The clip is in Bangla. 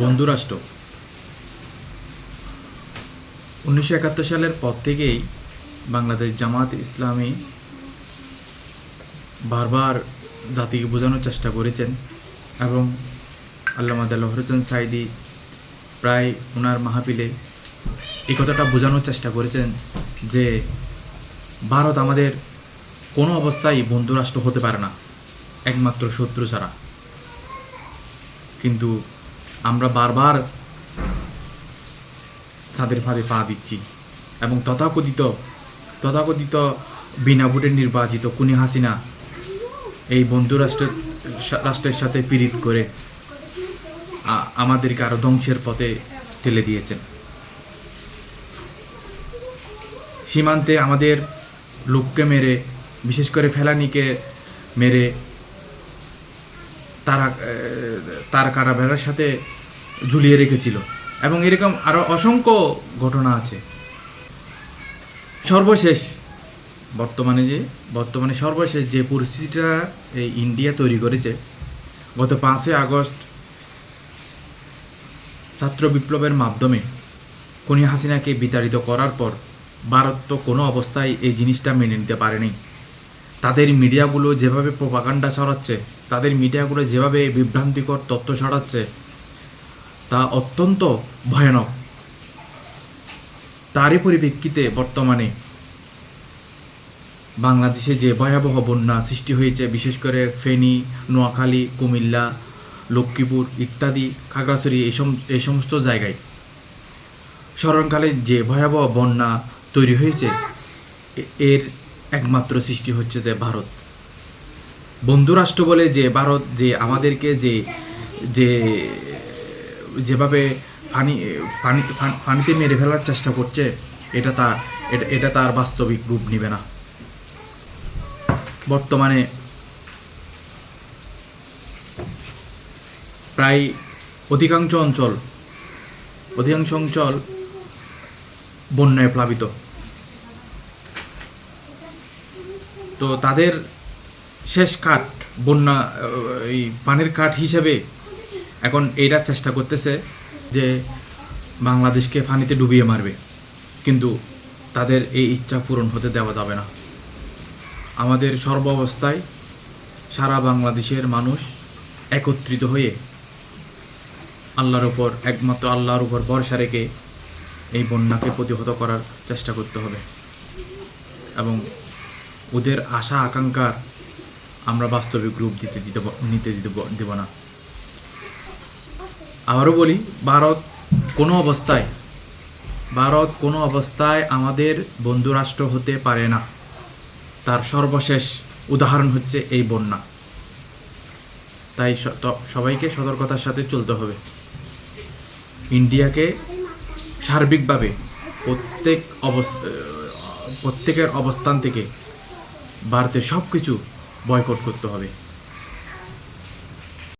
বন্ধুরাষ্ট্র। উনিশশো একাত্তর সালের পর থেকেই বাংলাদেশ জামাত ইসলামী বারবার জাতিকে বোঝানোর চেষ্টা করেছেন এবং আল্লামা দেল্লাহ হোসেন সাইদি প্রায় ওনার মাহফিলে এই কথাটা বোঝানোর চেষ্টা করেছেন যে ভারত আমাদের কোনো অবস্থায় বন্ধুরাষ্ট্র হতে পারে না, একমাত্র শত্রু ছাড়া। কিন্তু আমরা বারবার তাদের ফাঁদে পা দিচ্ছি এবং তথাকথিত তথাকথিত বিনা ভোটে নির্বাচিত কুনি হাসিনা এই বন্ধু রাষ্ট্রের রাষ্ট্রের সাথে পীড়িত করে আমাদেরকে আরও ধ্বংসের পথে ঠেলে দিয়েছেন। সীমান্তে আমাদের লোককে মেরে, বিশেষ করে ফেলানিকে মেরে তারা তার কারাবেড়ার সাথে ঝুলিয়ে রেখেছিল। এবং এরকম আরও অসংখ্য ঘটনা আছে। সর্বশেষ, বর্তমানে যে, বর্তমানে সর্বশেষ যে পরিস্থিতিটা এই ইন্ডিয়া তৈরি করেছে, গত পাঁচই আগস্ট ছাত্র বিপ্লবের মাধ্যমে কোনি হাসিনাকে বিতাড়িত করার পর ভারত তো কোনো অবস্থায় এই জিনিসটা মেনে নিতে পারেনি। তাদের মিডিয়াগুলো যেভাবে প্রপাগান্ডা ছড়াচ্ছে, তাদের মিডিয়াগুলো যেভাবে বিভ্রান্তিকর তথ্য ছড়াচ্ছে, তা অত্যন্ত ভয়ানক। তারই পরিপ্রেক্ষিতে বর্তমানে বাংলাদেশে যে ভয়াবহ বন্যা সৃষ্টি হয়েছে, বিশেষ করে ফেনী, নোয়াখালী, কুমিল্লা, লক্ষ্মীপুর ইত্যাদি, খাগড়াছড়ি, এই সমস্ত জায়গায় স্মরণকালে যে ভয়াবহ বন্যা তৈরি হয়েছে এর একমাত্র সৃষ্টি হচ্ছে যে ভারত। বন্ধুরাষ্ট্র বলে যে ভারত যে আমাদেরকে যে যে, যেভাবে ফানি পান- পানিতে মেরে ফেলার চেষ্টা করছে, এটা তার, এটা এটা তার বাস্তবিক রূপ নিবে না। বর্তমানে প্রায় অধিকাংশ অঞ্চল অধিকাংশ অঞ্চল বন্যায় প্লাবিত। তো তাদের শেষ কাঠ, বন্যা এই পানির কাঠ হিসেবে এখন এইটা চেষ্টা করতেছে যে বাংলাদেশকে পানিতে ডুবিয়ে মারবে। কিন্তু তাদের এই ইচ্ছা পূরণ হতে দেওয়া যাবে না। আমাদের সর্বাবস্থায় সারা বাংলাদেশের মানুষ একত্রিত হয়ে আল্লাহর উপর, একমাত্র আল্লাহর উপর ভরসা রেখে এই বন্যাকে প্রতিহত করার চেষ্টা করতে হবে। এবং ওদের আশা আকাঙ্ক্ষার আমরা বাস্তবিক রূপ দিতে দিতে নিতে দিতে দেব না। আবারও বলি, ভারত কোনো অবস্থায়, ভারত কোনো অবস্থায় আমাদের বন্ধু রাষ্ট্র হতে পারে না। তার সর্বশেষ উদাহরণ হচ্ছে এই বন্যা। তাই সবাইকে সতর্কতার সাথে চলতে হবে। ইন্ডিয়াকে সার্বিকভাবে প্রত্যেক অবস্থা, প্রত্যেকের অবস্থান থেকে ভারতের সব কিছু বয়কট করতে হবে।